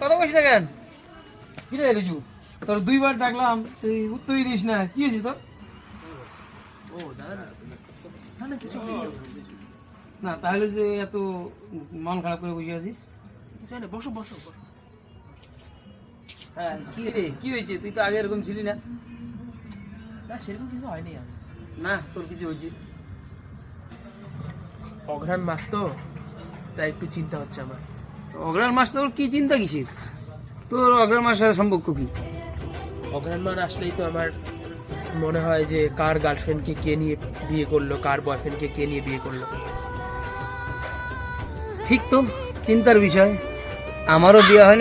কথা বলিস না কেন? কি রে রিজু? তোর দুইবার ডাকলাম তুই উত্তরই দিস না। কি হয়েছে তোর? ও দাদা না না কিছু না তাহলে যে এত মন খারাপ করে বসে আছিস? বসো বসো। হ্যাঁ কি রে? কি হয়েছে? তুই তো আগে এরকম ছিলি না। না সেরকম কিছু হয়নি না তোর কিছু হয়েছে? অঘ্রাণ মাস তো তাই একটু চিন্তা হচ্ছে আমার। অগ্রাণ মাস তোর কি চিন্তা কিসের? তোর অগ্রাণ মাসের সাথে সম্পর্ক কি? অঘ্রাণ মাস আসলেই তো আমার মনে হয় যে কার গার্লফ্রেন্ডকে কে নিয়ে বিয়ে করল কার বয়ফ্রেন্ডকে কে নিয়ে বিয়ে করল। ঠিক তো চিন্তার বিষয়। আমারও বিয়ে হয়নি